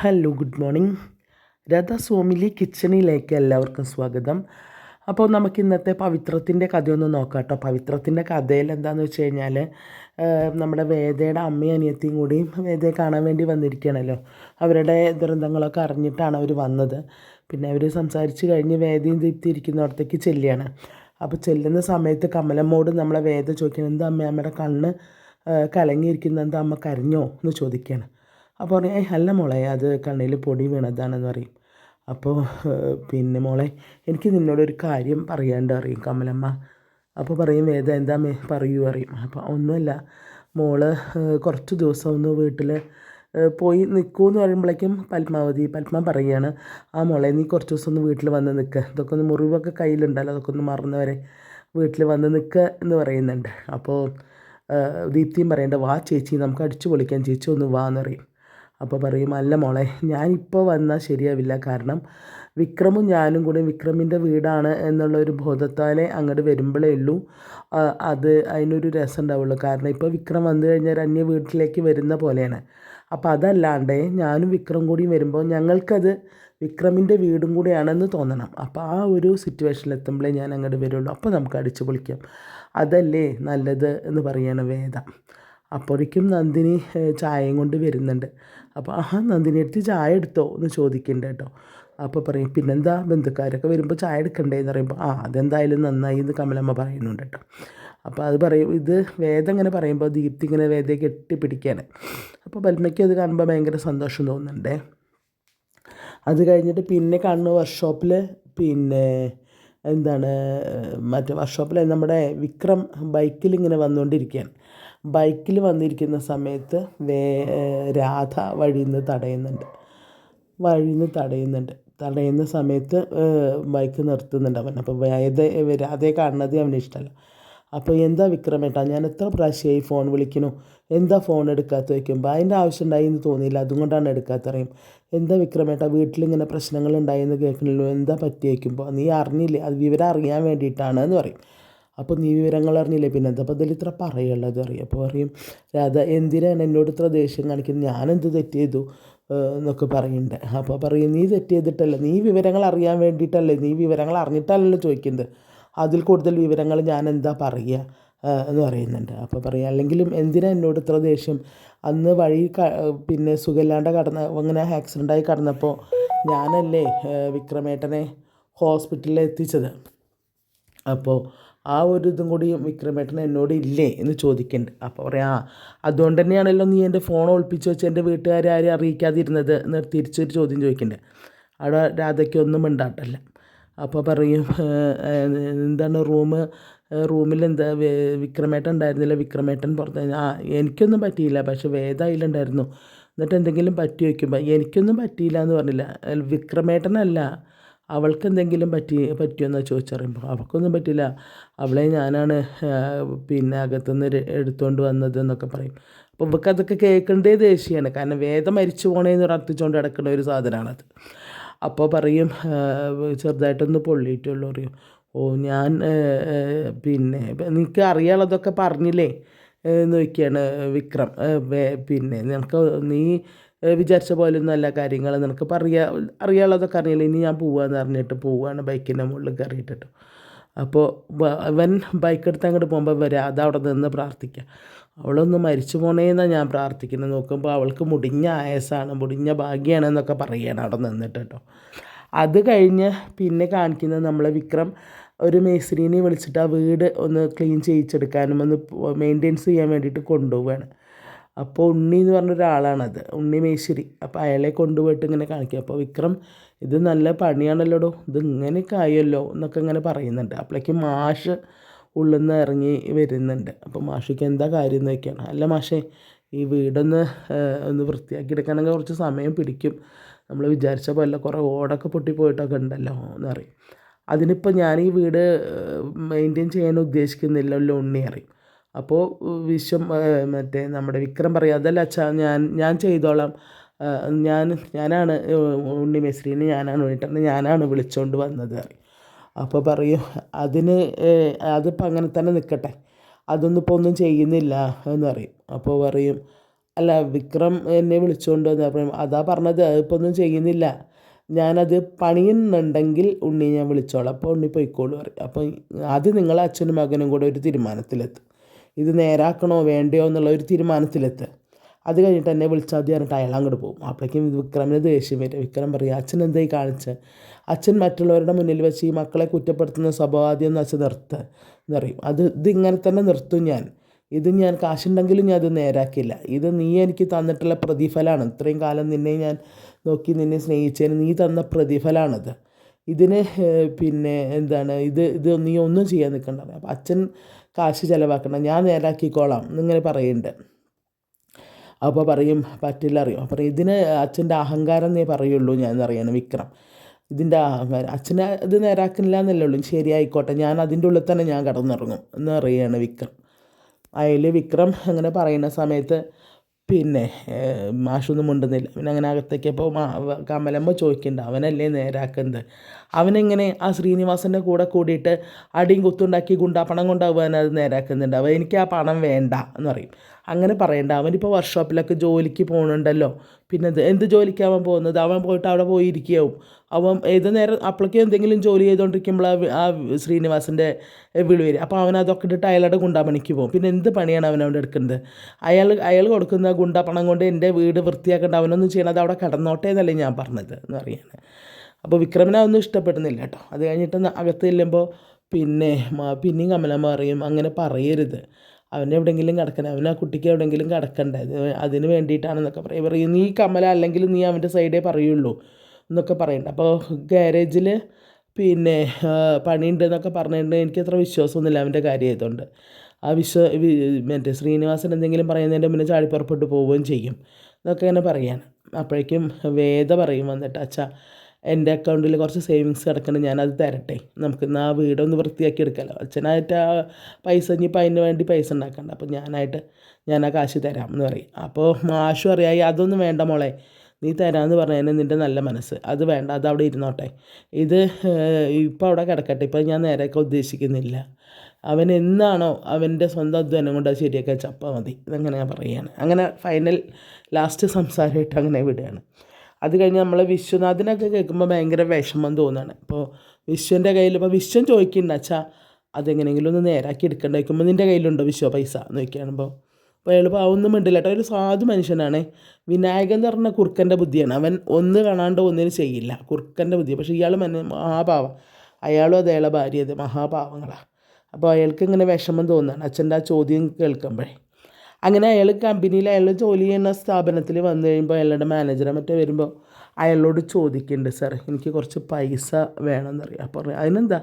Hello good morning രഥ സോമിലി കിച്ചണിലേക്ക് എല്ലാവർക്കും സ്വാഗതം. അപ്പോൾ നമുക്ക് ഇന്നത്തെ പവിത്രത്തിന്റെ കഥയൊന്ന് നോക്കാം കേട്ടോ. പവിത്രത്തിന്റെ കഥയിൽ എന്താണെന്ന് വെച്ച് കഴിഞ്ഞാൽ നമ്മുടെ വേദയുടെ അമ്മയും അനിയത്തിയും കൂടി വേദയെ കാണാൻ വേണ്ടി വന്നിരിക്കുകയാണല്ലോ. അവരുടെ ദുരന്തങ്ങളൊക്കെ അറിഞ്ഞിട്ടാണ് അവർ വന്നത്. പിന്നെ അവർ സംസാരിച്ച് കഴിഞ്ഞ് വേദയും ദീപ്തി ചെല്ലുകയാണ്. അപ്പോൾ ചെല്ലുന്ന സമയത്ത് കമലമ്മോട് നമ്മളെ വേദ ചോദിക്കണം എന്താ അമ്മ അമ്മയുടെ കണ്ണ് കലങ്ങിയിരിക്കുന്ന എന്താ അമ്മ കരഞ്ഞോ? എന്ന് ചോദിക്കുകയാണ്. അപ്പോൾ പറയും ഏ അല്ല മോളെ അത് കണ്ണിൽ പൊടി വീണതാണെന്ന് പറയും. അപ്പോൾ പിന്നെ മോളെ എനിക്ക് നിന്നോടൊരു കാര്യം പറയാണ്ട് അറിയും കമലമ്മ. അപ്പോൾ പറയും വേദ എന്താ പറയൂ അറിയും അപ്പോൾ ഒന്നുമല്ല മോൾ കുറച്ച് ദിവസം ഒന്ന് വീട്ടിൽ പോയി നിൽക്കൂ നിൽക്കുമെന്ന് പറയുമ്പോഴേക്കും പത്മാവതി പത്മ പറയുകയാണ് ആ മോളെ നീ കുറച്ച് ദിവസം ഒന്ന് വീട്ടിൽ വന്ന് നിൽക്കുക ഇതൊക്കെ ഒന്ന് മുറിവൊക്കെ കയ്യിലുണ്ടല്ലോ അതൊക്കെ ഒന്ന് മറന്നവരെ വീട്ടിൽ വന്ന് നിൽക്കുക എന്ന് പറയുന്നുണ്ട്. അപ്പോൾ ദീപ്തിയും പറയേണ്ട വാ ചേച്ചി നമുക്ക് അടിച്ചു പൊളിക്കാൻ ചേച്ചി ഒന്ന് വാ എന്ന് പറയും. അപ്പോൾ പറയും അല്ല മോളെ ഞാനിപ്പോൾ വന്നാൽ ശരിയാവില്ല. കാരണം വിക്രമും ഞാനും കൂടി വിക്രമിന്റെ വീടാണ് എന്നുള്ള ഒരു ബോധത്താലെ അങ്ങോട്ട് വരുമ്പോഴേ ഉള്ളൂ. അത് അതിനൊരു രസം ഉണ്ടാവുള്ളൂ. കാരണം ഇപ്പോൾ വിക്രം വന്നു കഴിഞ്ഞാൽ അന്യ വീട്ടിലേക്ക് വരുന്ന പോലെയാണ്. അപ്പോൾ അതല്ലാണ്ട് ഞാനും വിക്രം കൂടിയും വരുമ്പോൾ ഞങ്ങൾക്കത് വിക്രമിന്റെ വീടും കൂടിയാണെന്ന് തോന്നണം. അപ്പോൾ ആ ഒരു സിറ്റുവേഷനിൽ എത്തുമ്പോഴേ ഞാൻ അങ്ങോട്ട് വരുള്ളൂ. അപ്പോൾ നമുക്ക് അടിച്ചു പൊളിക്കാം. അതല്ലേ നല്ലത് എന്ന് പറയാണ് വേദ. അപ്പോഴേക്കും നന്ദിനി ചായയും കൊണ്ട് വരുന്നുണ്ട്. അപ്പോൾ ആ നന്ദിനി എടുത്ത് ചായ എടുത്തോ? എന്ന് ചോദിക്കുന്നുണ്ട് കേട്ടോ. അപ്പോൾ പറയും പിന്നെന്താ ബന്ധുക്കാരൊക്കെ വരുമ്പോൾ ചായ എടുക്കണ്ടേ എന്ന് പറയുമ്പോൾ ആ അതെന്തായാലും നന്നായി എന്ന് കമലമ്മ പറയുന്നുണ്ട് കേട്ടോ. അപ്പോൾ അത് പറയും ഇത് വേദം ഇങ്ങനെ പറയുമ്പോൾ ദീപ്തി ഇങ്ങനെ വേദയെ കെട്ടിപ്പിടിക്കുകയാണ് അപ്പോൾ പത്മയ്ക്ക് അത് കാണുമ്പോൾ ഭയങ്കര സന്തോഷം തോന്നുന്നുണ്ടേ. അത് കഴിഞ്ഞിട്ട് പിന്നെ കാണുന്ന വർക്ക്ഷോപ്പിൽ പിന്നെ എന്താണ് മറ്റേ വർക്ക്ഷോപ്പിൽ നമ്മുടെ വിക്രം ബൈക്കിൽ ഇങ്ങനെ വന്നുകൊണ്ടിരിക്കുകയാണ്. ബൈക്കിൽ വന്നിരിക്കുന്ന സമയത്ത് വേ രാധ വഴിയിൽ നിന്ന് തടയുന്നുണ്ട്. വഴിയിൽ നിന്ന് തടയുന്നുണ്ട്. തടയുന്ന സമയത്ത് ബൈക്ക് നിർത്തുന്നുണ്ട് അവൻ. അപ്പോൾ വേദ രാധയെ കാണുന്നത് അവന് ഇഷ്ടമല്ല അപ്പോൾ എന്താ വിക്രമേട്ടാ ഞാൻ എത്ര പ്രാവശ്യമായി ഫോൺ വിളിക്കണു എന്താ ഫോൺ എടുക്കാത്ത വയ്ക്കുമ്പോൾ അതിന്റെ ആവശ്യം ഉണ്ടായി എന്ന് തോന്നിയില്ല അതുകൊണ്ടാണ് എടുക്കാത്ത അറിയും എന്താ വിക്രമേട്ടാ വീട്ടിലിങ്ങനെ പ്രശ്നങ്ങൾ ഉണ്ടായി എന്ന് കേൾക്കണല്ലോ എന്താ പറ്റി വയ്ക്കുമ്പോൾ നീ അറിഞ്ഞില്ലേ അത് വിവരം അറിയാൻ വേണ്ടിയിട്ടാണ് എന്ന് പറയും. അപ്പോൾ നീ വിവരങ്ങൾ അറിഞ്ഞില്ലേ പിന്നെ? എന്താ അപ്പോൾ ഇതിൽ ഇത്ര പറയുള്ളത് അറിയാം. അപ്പോൾ പറയും രാധ എന്തിനാണ് എന്നോട് ഇത്ര ദേഷ്യം കാണിക്കുന്നത്? ഞാനെന്ത് തെറ്റ് ചെയ്തു? എന്നൊക്കെ പറയുന്നുണ്ട് അപ്പോൾ പറയും നീ തെറ്റ് ചെയ്തിട്ടല്ല? നീ വിവരങ്ങൾ അറിയാൻ വേണ്ടിയിട്ടല്ലേ? നീ വിവരങ്ങൾ അറിഞ്ഞിട്ടല്ലല്ലോ ചോദിക്കുന്നത്? അതിൽ കൂടുതൽ വിവരങ്ങൾ ഞാൻ എന്താ പറയുക എന്ന് പറയുന്നുണ്ട്. അപ്പോൾ പറയാം അല്ലെങ്കിലും എന്തിനാ എന്നോട് ഇത്ര ദേഷ്യം? അന്ന് വഴി പിന്നെ സുഖമില്ലാണ്ട് കടന്ന അങ്ങനെ ആക്സിഡന്റായി കടന്നപ്പോൾ ഞാനല്ലേ വിക്രമേട്ടനെ ഹോസ്പിറ്റലിൽ എത്തിച്ചത്. അപ്പോൾ ആ ഒരു ഇതും കൂടി വിക്രമേട്ടൻ എന്നോട് ഇല്ലേ എന്ന് ചോദിക്കുന്നുണ്ട് അപ്പോൾ പറയാം ആ അതുകൊണ്ട് തന്നെയാണല്ലോ നീ എന്റെ ഫോൺ ഒളിപ്പിച്ച് വെച്ച് എന്റെ വീട്ടുകാരെ ആരും അറിയിക്കാതിരുന്നത്? എന്ന് തിരിച്ചൊരു ചോദ്യം ചോദിക്കുന്നുണ്ട് അവിടെ രാധയ്ക്കൊന്നും ഉണ്ടാട്ടല്ല അപ്പോൾ പറയും എന്താണ് റൂം? റൂമിൽ എന്താ? വിക്രമേട്ടൻ ഉണ്ടായിരുന്നില്ല. വിക്രമേട്ടൻ പുറത്ത് ആ എനിക്കൊന്നും പറ്റിയില്ല. പക്ഷെ വേദ അതിലുണ്ടായിരുന്നു. എന്നിട്ട് എന്തെങ്കിലും പറ്റി വയ്ക്കുമ്പോൾ എനിക്കൊന്നും പറ്റിയില്ല എന്ന് പറഞ്ഞില്ല. വിക്രമേട്ടനല്ല. അവൾക്ക് എന്തെങ്കിലും പറ്റി പറ്റിയോ എന്ന് ചോദിച്ചറിയുമ്പോൾ അവൾക്കൊന്നും പറ്റില്ല അവളെ ഞാനാണ് പിന്നെ അകത്തുനിന്ന് എടുത്തുകൊണ്ട് വന്നത് എന്നൊക്കെ പറയും. അപ്പോൾ ഇവൾക്ക് അതൊക്കെ കേൾക്കേണ്ടേ ദേഷ്യമാണ്. കാരണം വേദം മരിച്ചു പോണേന്ന് പ്രാർത്ഥിച്ചുകൊണ്ട് കിടക്കുന്ന ഒരു സാധനമാണത്. അപ്പോൾ പറയും ചെറുതായിട്ടൊന്ന് പൊള്ളിയിട്ടുള്ളൂ പറയും. ഓ ഞാൻ പിന്നെ നിനക്ക് അറിയാനുള്ളതൊക്കെ പറഞ്ഞില്ലേ? നോക്കിയാണ് വിക്രം. പിന്നെ നിനക്ക് നീ വിചാരിച്ച പോലെ ഒന്നും അല്ല കാര്യങ്ങൾ. നിനക്ക് പറയാ അറിയാനുള്ളതൊക്കെ അറിയില്ല ഇനി ഞാൻ പോവാന്ന് പറഞ്ഞിട്ട് പോവുകയാണ് ബൈക്കിന്റെ മുകളിൽ കയറിയിട്ടിട്ട് അപ്പോൾ അവൻ ബൈക്ക് എടുത്ത് അങ്ങോട്ട് പോകുമ്പോൾ വരെ അത് അവിടെ നിന്ന് പ്രാർത്ഥിക്കുക അവളൊന്ന് മരിച്ചു പോണേന്നാണ് ഞാൻ പ്രാർത്ഥിക്കുന്നത്. നോക്കുമ്പോൾ അവൾക്ക് മുടിഞ്ഞ ആയസാണ് മുടിഞ്ഞ ഭാഗ്യമാണ് എന്നൊക്കെ പറയുകയാണ് അവിടെ നിന്നിട്ട് കേട്ടോ. അത് കഴിഞ്ഞ് പിന്നെ കാണിക്കുന്നത് നമ്മളെ വിക്രം ഒരു മേസ്ത്രീനെ വിളിച്ചിട്ട് ആ വീട് ഒന്ന് ക്ലീൻ ചെയ്യിച്ചെടുക്കാനും ഒന്ന് മെയിന്റെയിൻസ് ചെയ്യാൻ വേണ്ടിയിട്ട് കൊണ്ടുപോവുകയാണ് അപ്പോൾ ഉണ്ണി എന്ന് പറഞ്ഞ ഒരാളാണത് ഉണ്ണി മേശ്ശേരി. അപ്പോൾ അയാളെ കൊണ്ടുപോയിട്ട് ഇങ്ങനെ കാണിക്കുക അപ്പോൾ വിക്രം ഇത് നല്ല പണിയാണല്ലോടോ? ഇത് ഇങ്ങനെയൊക്കെ ആയല്ലോ എന്നൊക്കെ ഇങ്ങനെ പറയുന്നുണ്ട്. അപ്പോഴേക്കും മാഷ് ഉള്ളിൽ നിന്ന് ഇറങ്ങി വരുന്നുണ്ട്. അപ്പോൾ മാഷിക്ക് എന്താ കാര്യം എന്ന് വയ്ക്കുകയാണ് അല്ല മാഷേ ഈ വീടൊന്ന് ഒന്ന് വൃത്തിയാക്കി എടുക്കണമെങ്കിൽ കുറച്ച് സമയം പിടിക്കും. നമ്മൾ വിചാരിച്ച പോലെ കുറേ ഓടൊക്കെ പൊട്ടിപ്പോയിട്ടൊക്കെ ഉണ്ടല്ലോ എന്ന് പറയും. അതിനിപ്പോൾ ഞാൻ ഈ വീട് മെയിന്റെയിൻ ചെയ്യാൻ ഉദ്ദേശിക്കുന്നില്ലല്ലോ ഉണ്ണി അറിയും അപ്പോൾ വിശ്വം മറ്റേ നമ്മുടെ വിക്രം പറയും അതല്ല അച്ഛാ ഞാൻ ഞാൻ ചെയ്തോളാം. ഞാൻ ഞാനാണ് ഉണ്ണി മെസ്രീനെ ഞാനാണ് വേണ്ടിയിട്ട് ഞാനാണ് വിളിച്ചുകൊണ്ട് വന്നത് അപ്പോൾ പറയും അതിന് അതിപ്പോൾ അങ്ങനെ തന്നെ നിൽക്കട്ടെ അതൊന്നും ഇപ്പോൾ ഒന്നും ചെയ്യുന്നില്ല എന്ന് പറയും. അപ്പോൾ പറയും അല്ല വിക്രം എന്നെ വിളിച്ചുകൊണ്ട് വന്നു അപ്പം അതാ പറഞ്ഞത് അതിപ്പോൾ ഒന്നും ചെയ്യുന്നില്ല. ഞാനത് പണിയുന്നുണ്ടെങ്കിൽ ഉണ്ണി ഞാൻ വിളിച്ചോളാം. അപ്പോൾ ഉണ്ണി പോയിക്കോളൂ പറയും. അപ്പോൾ അത് നിങ്ങളെ അച്ഛനും മകനും കൂടെ ഒരു തീരുമാനത്തിലെത്തും. ഇത് നേരാക്കണോ വേണ്ടയോ എന്നുള്ള ഒരു തീരുമാനത്തിലെത്തുക അത് കഴിഞ്ഞിട്ട് എന്നെ വിളിച്ചാൽ മതി പറഞ്ഞിട്ട് അയാൾ അങ്ങോട്ട് പോകും അപ്പോഴേക്കും വിക്രമിന് ദേഷ്യം വരും. വിക്രം പറയും അച്ഛൻ എന്തായി കാണിച്ച്? അച്ഛൻ മറ്റുള്ളവരുടെ മുന്നിൽ വെച്ച് ഈ മക്കളെ കുറ്റപ്പെടുത്തുന്ന സ്വഭാവം എന്ന് വെച്ചാൽ നിർത്ത് എന്ന് പറയും. അത് ഇതിങ്ങനെ തന്നെ നിർത്തും ഞാൻ. ഇത് ഞാൻ കാശുണ്ടെങ്കിലും ഞാൻ അത് നേരാക്കില്ല ഇത് നീ എനിക്ക് തന്നിട്ടുള്ള പ്രതിഫലമാണ്. ഇത്രയും കാലം നിന്നെ ഞാൻ നോക്കി നിന്നെ സ്നേഹിച്ചതിന് നീ തന്ന പ്രതിഫലമാണത്. ഇതിന് പിന്നെ എന്താണ് ഇത് ഇത് നീ ഒന്നും ചെയ്യാൻ നിൽക്കണ്ട. അപ്പം അച്ഛൻ കാശ് ചിലവാക്കണം ഞാൻ നേരാക്കിക്കോളാം എന്നിങ്ങനെ പറയുന്നുണ്ട്. അപ്പോൾ പറയും പറ്റില്ല അറിയും. അപ്പോൾ ഇതിന് അച്ഛന്റെ അഹങ്കാരം എന്നേ പറയുള്ളൂ ഞാൻ എന്നറിയണം വിക്രം. ഇതിന്റെ അഹങ്കാരം അച്ഛനെ ഇത് നേരാക്കുന്നില്ല എന്നല്ലേ ഉള്ളൂ ശരിയായിക്കോട്ടെ ഞാൻ അതിന്റെ ഉള്ളിൽ തന്നെ ഞാൻ കടന്നിറങ്ങും എന്ന് പറയുകയാണ് വിക്രം. അതിൽ വിക്രം അങ്ങനെ പറയുന്ന സമയത്ത് പിന്നെ മാഷൊന്നും മിണ്ടുന്നില്ല. പിന്നെ അങ്ങനെ അകത്തേക്ക് അപ്പോൾ കമലമ്മ ചോദിക്കുന്നുണ്ട് അവനല്ലേ നേരാക്കുന്നത്? അവനെങ്ങനെ ആ ശ്രീനിവാസന്റെ കൂടെ കൂടിയിട്ട് അടിയും കുത്തുണ്ടാക്കി ഗുണ്ടാ പണം കൊണ്ടാവുക അത് നേരാക്കുന്നുണ്ട്. അവൻ എനിക്ക് ആ പണം വേണ്ട എന്ന് പറയും. അങ്ങനെ പറയണ്ട. അവനിപ്പോൾ വർക്ക്ഷോപ്പിലൊക്കെ ജോലിക്ക് പോകുന്നുണ്ടല്ലോ പിന്നെ എന്ത് അവൻ പോകുന്നത്? അവൻ പോയിട്ട് അവിടെ പോയി ഇരിക്കുകയാവും അവൻ ഏത് നേരം അപ്പോഴേക്കും എന്തെങ്കിലും ജോലി ചെയ്തുകൊണ്ടിരിക്കുമ്പോൾ ആ ശ്രീനിവാസിന്റെ വിളി വരും അപ്പോൾ അവൻ അതൊക്കെ ഇട്ടിട്ട് അയാളുടെ ഗുണ്ടാപ്പണിക്ക് പോകും. പിന്നെ എന്ത് പണിയാണ് അവൻ അവിടെ എടുക്കുന്നത്? അയാൾ അയാൾ കൊടുക്കുന്ന ഗുണ്ടാ പണം കൊണ്ട് എന്റെ വീട് വൃത്തിയാക്കേണ്ട. അവനൊന്നും ചെയ്യണത് അവിടെ കിടന്നോട്ടെ എന്നല്ലേ ഞാൻ പറഞ്ഞത് എന്ന് പറയാണ്. അപ്പോൾ വിക്രമിനെ ഒന്നും ഇഷ്ടപ്പെടുന്നില്ല കേട്ടോ. അത് കഴിഞ്ഞിട്ട് അകത്ത് ചെല്ലുമ്പോൾ പിന്നെ പിന്നെയും കമലമ്മ പറയും അങ്ങനെ പറയരുത്. അവൻ എവിടെയെങ്കിലും കിടക്കണം അവൻ ആ കുട്ടിക്ക് എവിടെയെങ്കിലും കിടക്കണ്ടേ? അത് അതിന് വേണ്ടിയിട്ടാണെന്നൊക്കെ പറയും. പറയും നീ കമല അല്ലെങ്കിൽ നീ അവന്റെ സൈഡേ പറയുള്ളൂ എന്നൊക്കെ പറയുന്നുണ്ട് അപ്പോൾ ഗാരേജിൽ പിന്നെ പണിയുണ്ട് എന്നൊക്കെ പറഞ്ഞിട്ടുണ്ട്. എനിക്ക് അത്ര വിശ്വാസമൊന്നുമില്ല അവന്റെ കാര്യം ആയതുകൊണ്ട്. ആ വിശ്വ മറ്റേ ശ്രീനിവാസൻ എന്തെങ്കിലും പറയുന്നതിന്റെ മുന്നേ ചാടിപ്പുറപ്പെട്ട് പോവുകയും ചെയ്യും. എന്നൊക്കെ ഇങ്ങനെ പറയാണ്. അപ്പോഴേക്കും വേദ പറയും വന്നിട്ട് അച്ഛാ എന്റെ അക്കൗണ്ടിൽ കുറച്ച് സേവിങ്സ് കിടക്കുന്നുണ്ട് ഞാനത് തരട്ടെ. നമുക്ക് ഇന്ന് ആ വീടൊന്ന് വൃത്തിയാക്കി എടുക്കാമല്ലോ അച്ഛനായിട്ട് ആ പൈസ ഇനിയിപ്പോൾ അതിന് വേണ്ടി പൈസ ഉണ്ടാക്കണ്ട. അപ്പോൾ ഞാനായിട്ട് ഞാൻ ആ കാശ് തരാം എന്ന് പറയും. അപ്പോൾ മാഷും അറിയായി അതൊന്നും വേണ്ട മോളെ. നീ തരാമെന്ന് പറഞ്ഞതിന് നിന്റെ നല്ല മനസ്സ്. അത് വേണ്ട അത് അവിടെ ഇരുന്നോട്ടെ. ഇത് ഇപ്പോൾ അവിടെ കിടക്കട്ടെ. ഇപ്പോൾ ഞാൻ നേരെയൊക്കെ ഉദ്ദേശിക്കുന്നില്ല. അവൻ എന്നാണോ അവന്റെ സ്വന്തം അധ്വാനം കൊണ്ട് അത് ശരിയാക്കാൻ ചപ്പാൽ മതി. ഇതങ്ങനെ ഞാൻ പറയുകയാണ്. അങ്ങനെ ഫൈനൽ ലാസ്റ്റ് സംസാരമായിട്ട് അങ്ങനെ വിടുകയാണ്. അത് കഴിഞ്ഞ് നമ്മൾ വിശ്വനാഥിനൊക്കെ കേൾക്കുമ്പോൾ ഭയങ്കര വിഷമം തോന്നുകയാണ് ഇപ്പോൾ വിശ്വന്റെ കയ്യിൽ ഇപ്പോൾ വിശ്വൻ ചോദിക്കുന്നുണ്ട് അതെങ്ങനെയെങ്കിലും ഒന്ന് നേരാക്കി എടുക്കണ്ട? വയ്ക്കുമ്പോൾ നിന്റെ കയ്യിലുണ്ടോ വിശ്വ പൈസ? എന്ന് ചോദിക്കുകയാണിപ്പോൾ അപ്പോൾ അയാൾ പാവൊന്നും മിണ്ടില്ല കേട്ടോ ഒരു സാധു മനുഷ്യനാണ്. വിനായകൻ എന്ന് പറഞ്ഞ കുറുക്കന്റെ ബുദ്ധിയാണ്. അവൻ ഒന്ന് കാണാണ്ട് ഒന്നിനും ചെയ്യില്ല. കുറുക്കന്റെ ബുദ്ധി. പക്ഷേ ഇയാൾ മന മഹാഭാവം അയാളും അതേ ഭാര്യ അത് മഹാഭാവങ്ങളാണ് അപ്പോൾ അയാൾക്ക് ഇങ്ങനെ വിഷമം തോന്നുകയാണ് അച്ഛന്റെ ആ ചോദ്യം കേൾക്കുമ്പോഴേ. അങ്ങനെ അയാൾ കമ്പനിയിൽ അയാൾ ജോലി ചെയ്യുന്ന സ്ഥാപനത്തിൽ വന്നു കഴിയുമ്പോൾ അയാളുടെ മാനേജറെ മറ്റേ വരുമ്പോൾ അയാളോട് ചോദിക്കുന്നുണ്ട് സാർ എനിക്ക് കുറച്ച് പൈസ വേണമെന്നറിയാം. അപ്പോൾ പറയാം അതിനെന്താ?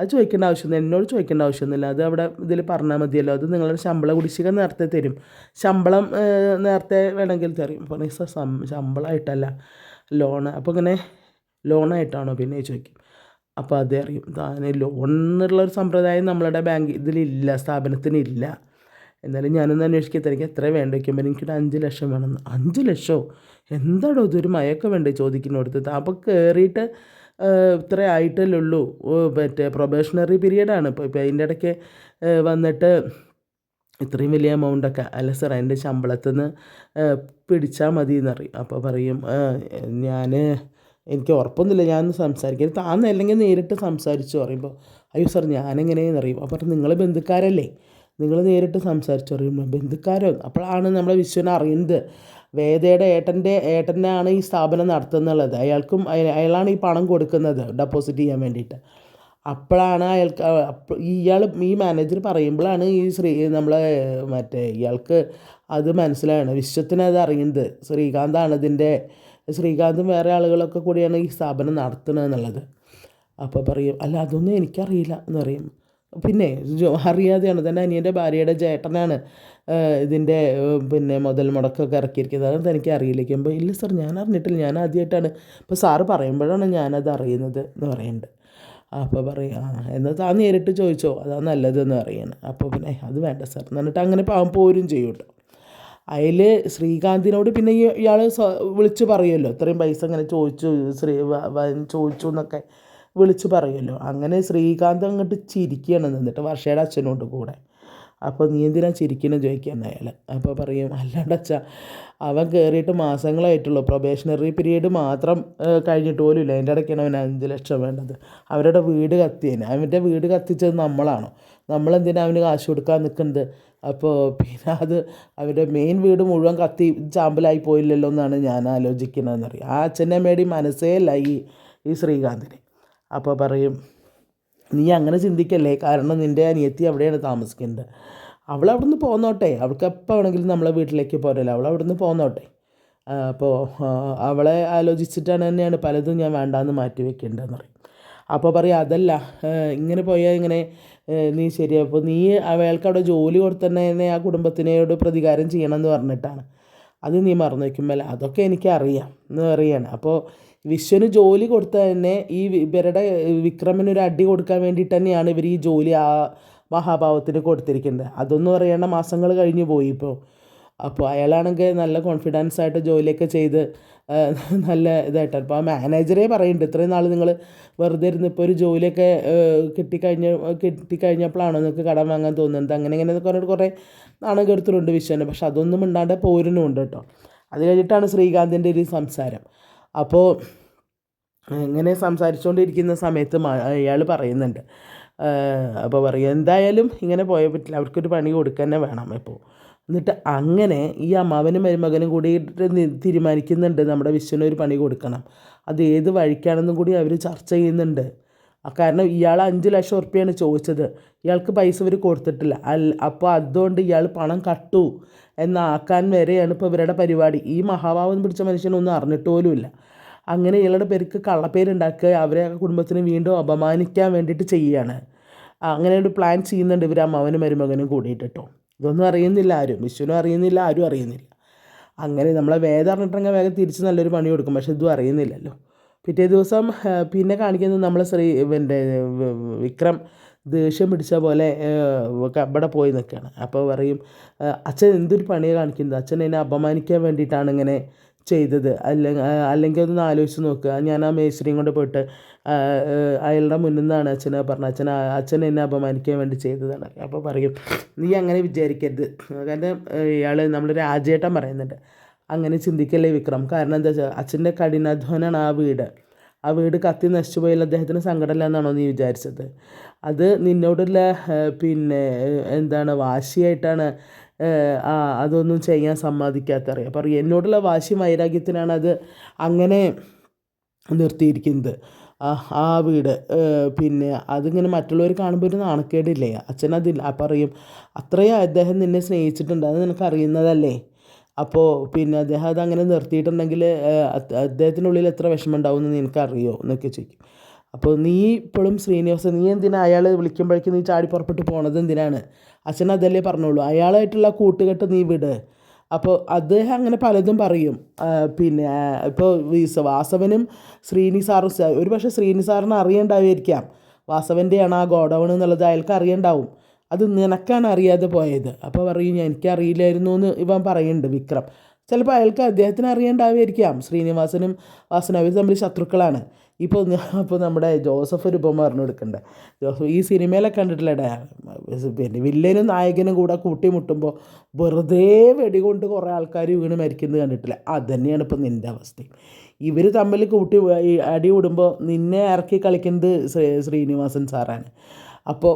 അത് ചോദിക്കേണ്ട ആവശ്യമൊന്നും എന്നോട് ചോദിക്കേണ്ട ആവശ്യമൊന്നുമില്ല. അത് അവിടെ ഇതിൽ പറഞ്ഞാൽ മതിയല്ലോ. അത് നിങ്ങളുടെ ശമ്പള കുടിശ്ശിക നേരത്തെ തരും. ശമ്പളം നേരത്തെ വേണമെങ്കിൽ തരും. അപ്പോൾ സാർ ശമ്പളമായിട്ടല്ല ലോണ്. അപ്പോൾ ഇങ്ങനെ ലോണായിട്ടാണോ? പിന്നെ ചോദിക്കും. അപ്പോൾ അതേ അറിയും. താൻ ലോൺ എന്നുള്ളൊരു സമ്പ്രദായം നമ്മളുടെ ബാങ്ക് ഇതിലില്ല സ്ഥാപനത്തിനില്ല. എന്നാലും ഞാനൊന്ന് അന്വേഷിക്കട്ടെ. എനിക്ക് എത്ര വേണ്ട വയ്ക്കുമ്പോൾ എനിക്കൊരു അഞ്ച് ലക്ഷം വേണമെന്ന് അഞ്ച് ലക്ഷമോ എന്താടോ ഇതൊരു മയൊക്കെ വേണ്ടേ ചോദിക്കുന്നിടത്ത് അപ്പോൾ കയറിയിട്ട് ഇത്ര ആയിട്ടല്ലേ ഉള്ളൂ. മറ്റേ പ്രൊബേഷണറി പീരീഡാണ് ഇപ്പോൾ ഇപ്പോൾ അതിന്റെ ഇടയ്ക്ക് വന്നിട്ട് ഇത്രയും വലിയ എമൗണ്ടൊക്കെ അല്ല സാർ എന്റെ ശമ്പളത്തിൽ നിന്ന് പിടിച്ചാൽ മതി എന്നറിയും അപ്പോൾ പറയും ഞാൻ എനിക്ക് ഉറപ്പൊന്നുമില്ല. ഞാൻ സംസാരിക്കാൻ താന്ന് അല്ലെങ്കിൽ നേരിട്ട് സംസാരിച്ചു? പറയുമ്പോൾ അയ്യോ സാർ ഞാനെങ്ങനെയെന്ന് അറിയും. അപ്പോൾ നിങ്ങൾ ബന്ധുക്കാരല്ലേ? നിങ്ങൾ നേരിട്ട് സംസാരിച്ചു. പറയുമ്പോൾ ബന്ധുക്കാരോ? അപ്പോഴാണ് നമ്മളെ വിശ്വനെ അറിയുന്നത്. വേദയുടെ ഏട്ടന്റെ ഏട്ടനാണ് ഈ സ്ഥാപനം നടത്തുന്നുള്ളത്. അയാൾക്കും അയ- അയാളാണ് ഈ പണം കൊടുക്കുന്നത്. ഡെപ്പോസിറ്റ് ചെയ്യാൻ വേണ്ടിയിട്ട്. അപ്പോഴാണ് അയാൾക്ക് ഇയാൾ ഈ മാനേജർ പറയുമ്പോഴാണ് ഈ ശ്രീ നമ്മളെ മറ്റേ ഇയാൾക്ക് അത് മനസ്സിലാണ് വിശ്വത്തിന് അത് അറിയുന്നത്. ശ്രീകാന്താണ് ഇതിന്റെ ശ്രീകാന്തും വേറെ ആളുകളൊക്കെ കൂടിയാണ് ഈ സ്ഥാപനം നടത്തുന്നത് എന്നുള്ളത്. അപ്പോൾ പറയും അല്ല അതൊന്നും എനിക്കറിയില്ല എന്ന് പറയും. പിന്നെ അറിയാതെയാണ്. തന്നെ അനിയന്റെ ഭാര്യയുടെ ചേട്ടനാണ് ഇതിന്റെ പിന്നെ മുതൽ മുടക്കൊക്കെ ഇറക്കിയിരിക്കുന്നത്. അതൊന്നും എനിക്ക് അറിയില്ലേക്കുമ്പോൾ ഇല്ല സാർ ഞാൻ അറിഞ്ഞിട്ടില്ല. ഞാൻ ആദ്യമായിട്ടാണ് ഇപ്പോൾ സാറ് പറയുമ്പോഴാണ് ഞാനത് അറിയുന്നത് എന്ന് പറയുന്നുണ്ട് അപ്പോൾ പറയും ആ എന്നാൽ താൻ നേരിട്ട് ചോദിച്ചോ. അതാ നല്ലതെന്ന് അറിയണം അപ്പോൾ പിന്നെ അത് വേണ്ട സാർ എന്നിട്ട് അങ്ങനെ പാവം പോരും ചെയ്യും കേട്ടോ. അതിൽ ശ്രീകാന്തിനോട് പിന്നെ ഇയാൾ വിളിച്ച് പറയുമല്ലോ ഇത്രയും പൈസ ഇങ്ങനെ ചോദിച്ചു ശ്രീ ചോദിച്ചു എന്നൊക്കെ. വിളിച്ച് പറയുമല്ലോ അങ്ങനെ ശ്രീകാന്ത് അങ്ങോട്ട് ചിരിക്കുകയാണ്. നിന്നിട്ട് വർഷയുടെ അച്ഛനോട് കൂടെ. അപ്പോൾ നീ എന്തിനാ ചിരിക്കണം? ചോദിക്കാൻ അയാൾ. അപ്പോൾ പറയും അല്ലാണ്ട് അച്ഛാ അവൻ കയറിയിട്ട് മാസങ്ങളായിട്ടുള്ളൂ. പ്രൊബേഷണറി പീരീഡ് മാത്രം കഴിഞ്ഞിട്ട് പോലും ഇല്ല. അതിന്റെ ഇടയ്ക്കാണ് അവന് അഞ്ച് ലക്ഷം വേണ്ടത്. അവരുടെ വീട് കത്തിയതിന് അവന്റെ വീട് കത്തിച്ചത് നമ്മളാണോ. നമ്മളെന്തിനാ അവന് കാശ് കൊടുക്കാൻ നിൽക്കുന്നത്? അപ്പോൾ പിന്നെ അത് അവരുടെ മെയിൻ വീട് മുഴുവൻ കത്തി ചാമ്പലായി പോയില്ലല്ലോ എന്നാണ് ഞാൻ ആലോചിക്കുന്നതെന്നറിയാം. ആ അച്ഛന്റെ മേടി മനസ്സേ അല്ല ഈ ഈ ശ്രീകാന്തിന്. അപ്പോൾ പറയും നീ അങ്ങനെ ചിന്തിക്കല്ലേ? കാരണം നിന്റെ അനിയത്തി അവിടെയാണ് താമസിക്കുന്നത്. അവൾ അവിടെ നിന്ന് പോന്നോട്ടെ. അവൾക്ക് എപ്പോൾ വേണമെങ്കിലും നമ്മളെ വീട്ടിലേക്ക് പോരല്ലോ. അവൾ അവിടെ നിന്ന് പോന്നോട്ടെ അപ്പോൾ അവളെ ആലോചിച്ചിട്ടാണ് തന്നെയാണ് പലതും ഞാൻ വേണ്ടാന്ന് മാറ്റി വെക്കേണ്ടതെന്ന് പറയും. അപ്പോൾ പറയും അതല്ല ഇങ്ങനെ പോയാൽ ഇങ്ങനെ നീ ശരിയാ അപ്പോൾ നീ അയാൾക്ക് അവിടെ ജോലി കൊടുത്തന്നെ ആ കുടുംബത്തിനോട് പ്രതികാരം ചെയ്യണമെന്ന് പറഞ്ഞിട്ടാണ്. അത് നീ മറന്നു വയ്ക്കുമ്പോൾ അതൊക്കെ എനിക്കറിയാം. എന്ന് പറയാണ്. അപ്പോൾ വിശ്വന് ജോലി കൊടുത്ത തന്നെ ഈ ഇവരുടെ വിക്രമിന് ഒരു അടി കൊടുക്കാൻ വേണ്ടിയിട്ട് തന്നെയാണ് ഇവർ ഈ ജോലി ആ മഹാഭാവത്തിന് കൊടുത്തിരിക്കുന്നത്. അതൊന്നും അറിയേണ്ട മാസങ്ങൾ കഴിഞ്ഞു പോയി ഇപ്പോൾ അപ്പോൾ അയാളാണെങ്കിൽ നല്ല കോൺഫിഡൻസ് ആയിട്ട് ജോലിയൊക്കെ ചെയ്ത് നല്ല ഇതായിട്ട്. അപ്പോൾ ആ മാനേജറെ പറയുന്നുണ്ട് ഇത്രയും നാൾ നിങ്ങൾ വെറുതെ ഇരുന്ന് ഇപ്പോൾ ഒരു ജോലിയൊക്കെ കിട്ടിക്കഴിഞ്ഞ കിട്ടിക്കഴിഞ്ഞപ്പോഴാണോ നിങ്ങൾക്ക് കടം വാങ്ങാൻ തോന്നുന്നത്? അങ്ങനെ ഇങ്ങനെ കുറേ കുറേ നാണം കെടുത്തിട്ടുണ്ട് വിശ്വനെ. പക്ഷെ അതൊന്നും മിണ്ടാണ്ട് പോരുന്നുണ്ട് കേട്ടോ. അത് കഴിഞ്ഞിട്ടാണ് ശ്രീകാന്തിന്റെ ഒരു സംസാരം. അപ്പോൾ ഇങ്ങനെ സംസാരിച്ചുകൊണ്ടിരിക്കുന്ന സമയത്ത് അയാൾ പറയുന്നുണ്ട്. അപ്പോൾ പറയും എന്തായാലും ഇങ്ങനെ പോയാൽ പറ്റില്ല. അവർക്കൊരു പണി കൊടുക്കുക തന്നെ വേണം ഇപ്പോൾ എന്നിട്ട് അങ്ങനെ ഈ അമ്മാവനും മരുമകനും കൂടിയിട്ട് തീരുമാനിക്കുന്നുണ്ട്. നമ്മുടെ വിശ്വനൊരു പണി കൊടുക്കണം. അത് ഏത് വഴിക്കാണെന്നും കൂടി അവർ ചർച്ച ചെയ്യുന്നുണ്ട്. കാരണം ഇയാൾ അഞ്ച് ലക്ഷം ഉറുപ്പ്യാണ് ചോദിച്ചത്. ഇയാൾക്ക് പൈസ ഇവർ കൊടുത്തിട്ടില്ല. അല്ല അപ്പോൾ അതുകൊണ്ട് ഇയാൾ പണം കട്ടു. എന്നാക്കാൻ വരെയാണ് ഇപ്പോൾ ഇവരുടെ പരിപാടി. ഈ മഹാഭാവം പിടിച്ച മനുഷ്യനൊന്നും അറിഞ്ഞിട്ട് പോലുമില്ല. അങ്ങനെ ഇയാളുടെ പേർക്ക് കള്ളപ്പേരുണ്ടാക്കുക അവരെ ആ കുടുംബത്തിന് വീണ്ടും അപമാനിക്കാൻ വേണ്ടിയിട്ട് ചെയ്യുകയാണ്. അങ്ങനെ ഒരു പ്ലാൻ ചെയ്യുന്നുണ്ട് ഇവർ അമ്മാവനും മരുമകനും കൂടിയിട്ടോ ഇതൊന്നും അറിയുന്നില്ല ആരും. വിശ്വനും അറിയുന്നില്ല ആരും അറിയുന്നില്ല. അങ്ങനെ നമ്മളെ വേദം അറിഞ്ഞിട്ടുണ്ടെങ്കിൽ വേഗം തിരിച്ച് നല്ലൊരു പണി കൊടുക്കും. പക്ഷെ ഇതും അറിയുന്നില്ലല്ലോ. പിറ്റേ ദിവസം പിന്നെ കാണിക്കുന്നത് നമ്മൾ ശ്രീ പിന്നെ വിക്രം ദേഷ്യം പിടിച്ച പോലെ ഇവിടെ പോയി നിൽക്കുകയാണ് അപ്പോൾ പറയും അച്ഛൻ എന്തൊരു പണിയാണ് കാണിക്കുന്നത്? അച്ഛൻ എന്നെ അപമാനിക്കാൻ വേണ്ടിയിട്ടാണ് ഇങ്ങനെ ചെയ്തത്. അല്ലെങ്കിൽ അല്ലെങ്കിൽ ഒന്ന് ആലോചിച്ച് നോക്കുക ഞാൻ ആ മേശ്രിയും കൊണ്ട് പോയിട്ട് അയാളുടെ മുന്നിൽ നിന്നാണ് അച്ഛനെ പറഞ്ഞത്. അച്ഛൻ അച്ഛൻ എന്നെ അപമാനിക്കാൻ വേണ്ടി ചെയ്തതാണ്. അപ്പോൾ പറയും നീ അങ്ങനെ വിചാരിക്കരുത്. കാരണം ഇയാൾ നമ്മൾ രാജേട്ടൻ പറയുന്നുണ്ട്. അങ്ങനെ ചിന്തിക്കല്ലേ വിക്രം? കാരണം എന്താ വെച്ചാൽ അച്ഛന്റെ കഠിനാധ്വാനമാണ് ആ വീട്. ആ വീട് കത്തി നശിച്ചു പോയാൽ അദ്ദേഹത്തിന് സങ്കടമില്ല എന്നാണോ നീ വിചാരിച്ചത്? അത് നിന്നോടുള്ള പിന്നെ എന്താണ് വാശിയായിട്ടാണ് ആ, അതൊന്നും ചെയ്യാൻ സമ്മതിക്കാത്തറിയാം അപ്പോൾ എന്നോടുള്ള വാശി വൈരാഗ്യത്തിനാണ് അത് അങ്ങനെ നിർത്തിയിരിക്കുന്നത്. ആ വീട് പിന്നെ അതിങ്ങനെ മറ്റുള്ളവർ കാണുമ്പോൾ ഒരു നാണക്കേടില്ലേ? അച്ഛനതില്ല അപ്പം പറയും അത്രയും അദ്ദേഹം നിന്നെ സ്നേഹിച്ചിട്ടുണ്ട് അത് നിനക്ക് അറിയുന്നതല്ലേ? അപ്പോൾ പിന്നെ അദ്ദേഹം അതങ്ങനെ നിർത്തിയിട്ടുണ്ടെങ്കിൽ അദ്ദേഹത്തിനുള്ളിൽ എത്ര വിഷമം ഉണ്ടാവും എന്ന് നിനക്കറിയോ? എന്നൊക്കെ ചോദിക്കും. അപ്പോൾ നീ ഇപ്പോഴും ശ്രീനിവാസൻ നീ എന്തിനാ അയാൾ വിളിക്കുമ്പോഴേക്കും നീ ചാടി പുറപ്പെട്ട് പോണത്? എന്തിനാണ്? അച്ഛൻ അതല്ലേ പറഞ്ഞോളൂ അയാളായിട്ടുള്ള കൂട്ടുകെട്ട് നീ വിട്. അപ്പോൾ അദ്ദേഹം അങ്ങനെ പലതും പറയും. പിന്നെ ഇപ്പോൾ വാസവനും ശ്രീനി സാറും ഒരു പക്ഷേ ശ്രീനി സാറിന് അറിയണ്ടായിരിക്കാം. വാസവന്റെയാണ് ആ ഗോഡൗൺ എന്നുള്ളത് അയാൾക്ക് അറിയണ്ടാവും. അത് നിനക്കാണ് അറിയാതെ പോയത്. അപ്പോൾ പറയും "ഞാൻ- എനിക്കറിയില്ലായിരുന്നു എന്ന് ഇവൻ പറയുന്നുണ്ട് വിക്രം. ചിലപ്പോൾ അയാൾക്ക് അദ്ദേഹത്തിന് അറിയണ്ടാവുമായിരിക്കാം. ശ്രീനിവാസനും വാസനും അവർ തമ്മിൽ ശത്രുക്കളാണ്. ഇപ്പോൾ അപ്പോൾ നമ്മുടെ ജോസഫ് ഒരു ഉപമ പറഞ്ഞു കൊടുക്കണ്ട. ജോസഫ് ഈ സിനിമയിലൊക്കെ കണ്ടിട്ടില്ലടാ പിന്നെ വില്ലനും നായകനും കൂടെ കൂട്ടിമുട്ടുമ്പോൾ വെറുതെ വെടികൊണ്ട് കുറേ ആൾക്കാർ വീണ് മരിക്കുന്നത് കണ്ടിട്ടില്ല. അത് തന്നെയാണ് ഇപ്പം നിന്റെ അവസ്ഥയും. ഇവർ തമ്മിൽ കൂട്ടി അടി വിടുമ്പോൾ നിന്നെ ഇറക്കി കളിക്കുന്നത് ശ്രീ- ശ്രീനിവാസൻ സാറാണ്. അപ്പോൾ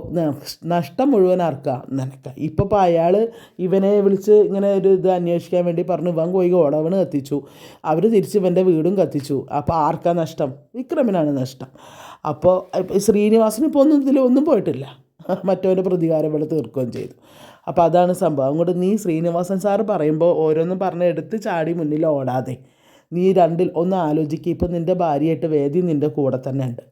നഷ്ടം മുഴുവൻ ആർക്കാ? നിനക്ക ഇപ്പോൾ അയാൾ ഇവനെ വിളിച്ച് ഇങ്ങനെ ഒരു ഇത് അന്വേഷിക്കാൻ വേണ്ടി പറഞ്ഞു ഇവൻ പോയി ഓടവണ് കത്തിച്ചു. അവർ തിരിച്ച് ഇവന്റെ വീടും കത്തിച്ചു. അപ്പോൾ ആർക്കാ നഷ്ടം? വിക്രമിനാണ് നഷ്ടം. അപ്പോൾ ശ്രീനിവാസന് ഇപ്പോൾ ഒന്നും ഇതിൽ ഒന്നും പോയിട്ടില്ല. മറ്റവന്റെ പ്രതികാരം ഇവിടെ തീർക്കുകയും ചെയ്തു. അപ്പോൾ അതാണ് സംഭവം. അങ്ങോട്ട് നീ ശ്രീനിവാസൻ സാറ് പറയുമ്പോൾ ഓരോന്നും പറഞ്ഞ് എടുത്ത് ചാടി മുന്നിൽ ഓടാതെ. നീ രണ്ടിൽ ഒന്ന് ആലോചിക്കുക ഇപ്പം നിന്റെ ഭാര്യയായിട്ട് വേദി നിന്റെ കൂടെ തന്നെ ഉണ്ട്.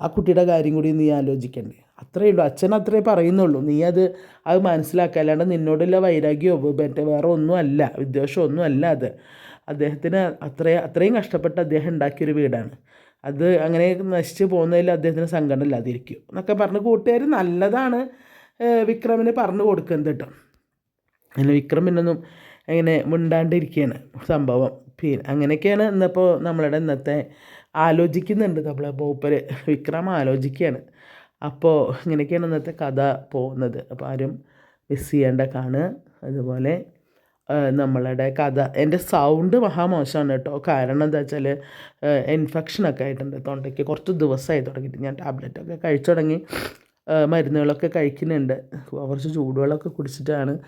ആ കുട്ടിയുടെ കാര്യം കൂടി നീ ആലോചിക്കണ്ടേ? അത്രയേ ഉള്ളൂ. അച്ഛൻ അത്രേ പറയുന്നുള്ളൂ. നീ അത് അത് മനസ്സിലാക്കുക അല്ലാണ്ട് നിന്നോടുള്ള വൈരാഗ്യമോ മറ്റേ വേറെ ഒന്നും അല്ല അല്ല അത്. അദ്ദേഹത്തിന് അത്രയും അത്രയും കഷ്ടപ്പെട്ട് അദ്ദേഹം ഉണ്ടാക്കിയൊരു വീടാണ്. അത് അങ്ങനെ നശിച്ച് പോകുന്നതിൽ അദ്ദേഹത്തിന് സങ്കടം ഇല്ലാതിരിക്കും എന്നൊക്കെ പറഞ്ഞ് കൂട്ടുകാർ നല്ലതാണ് വിക്രമിന് പറഞ്ഞു കൊടുക്കുന്നത് കേട്ടോ. അങ്ങനെ വിക്രം പിന്നൊന്നും ഇങ്ങനെ മിണ്ടാണ്ടിരിക്കുകയാണ് സംഭവം. പിന്നെ അങ്ങനെയൊക്കെയാണ് ഇന്നിപ്പോൾ നമ്മളുടെ ഇന്നത്തെ ആലോചിക്കുന്നുണ്ട് നമ്മളെ ബോപ്പര് വിക്രം ആലോചിക്കുകയാണ്. അപ്പോൾ ഇങ്ങനെയൊക്കെയാണ് ഇന്നത്തെ കഥ പോകുന്നത്. അപ്പോൾ ആരും മിസ് ചെയ്യേണ്ട കാണുക. അതുപോലെ നമ്മളുടെ കഥ. എന്റെ സൗണ്ട് മഹാമോശമാണ് കേട്ടോ. കാരണം എന്താ വെച്ചാൽ ഇൻഫെക്ഷനൊക്കെ ആയിട്ടുണ്ട്. തൊണ്ടയ്ക്ക് കുറച്ച് ദിവസമായി തുടങ്ങിയിട്ട്. ഞാൻ ടാബ്ലറ്റൊക്കെ കഴിച്ചു തുടങ്ങി മരുന്നുകളൊക്കെ കഴിക്കുന്നുണ്ട്. കുറച്ച് ചൂടുവെള്ളമൊക്കെ കുടിച്ചിട്ടാണ്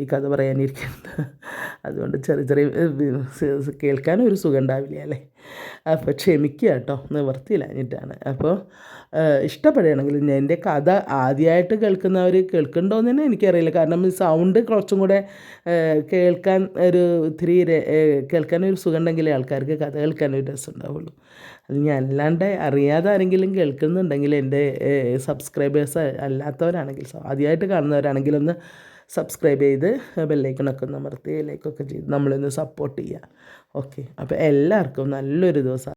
ഈ കഥ പറയാനിരിക്കുന്നത്. അതുകൊണ്ട് ചെറിയ ചെറിയ കേൾക്കാനൊരു സുഖം ഉണ്ടാവില്ല അല്ലേ? അപ്പോൾ ക്ഷമിക്കുക കേട്ടോ നിവർത്തിയില്ലാഞ്ഞിട്ടാണ് അപ്പോൾ ഇഷ്ടപ്പെടുകയാണെങ്കിൽ ഞാൻ എന്റെ കഥ ആദ്യമായിട്ട് കേൾക്കുന്നവർ കേൾക്കുന്നുണ്ടോയെന്ന് തന്നെ എനിക്കറിയില്ല. കാരണം ഈ സൗണ്ട് കുറച്ചും കൂടെ കേൾക്കാൻ ഒരു ഇത്തിരി കേൾക്കാൻ ഒരു സുഖം ഉണ്ടെങ്കിലേ ആൾക്കാർക്ക് കഥ കേൾക്കാൻ ഒരു രസം ഉണ്ടാവുള്ളൂ. അത് ഞാൻ അല്ലാണ്ട് അറിയാതെ ആരെങ്കിലും കേൾക്കുന്നുണ്ടെങ്കിൽ എന്റെ സബ്സ്ക്രൈബേഴ്സ് അല്ലാത്തവരാണെങ്കിൽ ആദ്യമായിട്ട് കാണുന്നവരാണെങ്കിൽ ഒന്ന് സബ്സ്ക്രൈബ് ചെയ്ത് ബെല്ലൈക്കണൊക്കെ ഒന്ന് അമർത്തി ലൈക്കൊക്കെ ചെയ്ത് നമ്മളൊന്ന് സപ്പോർട്ട് ചെയ്യുക. ഓക്കെ അപ്പോൾ എല്ലാവർക്കും നല്ലൊരു ദിവസം.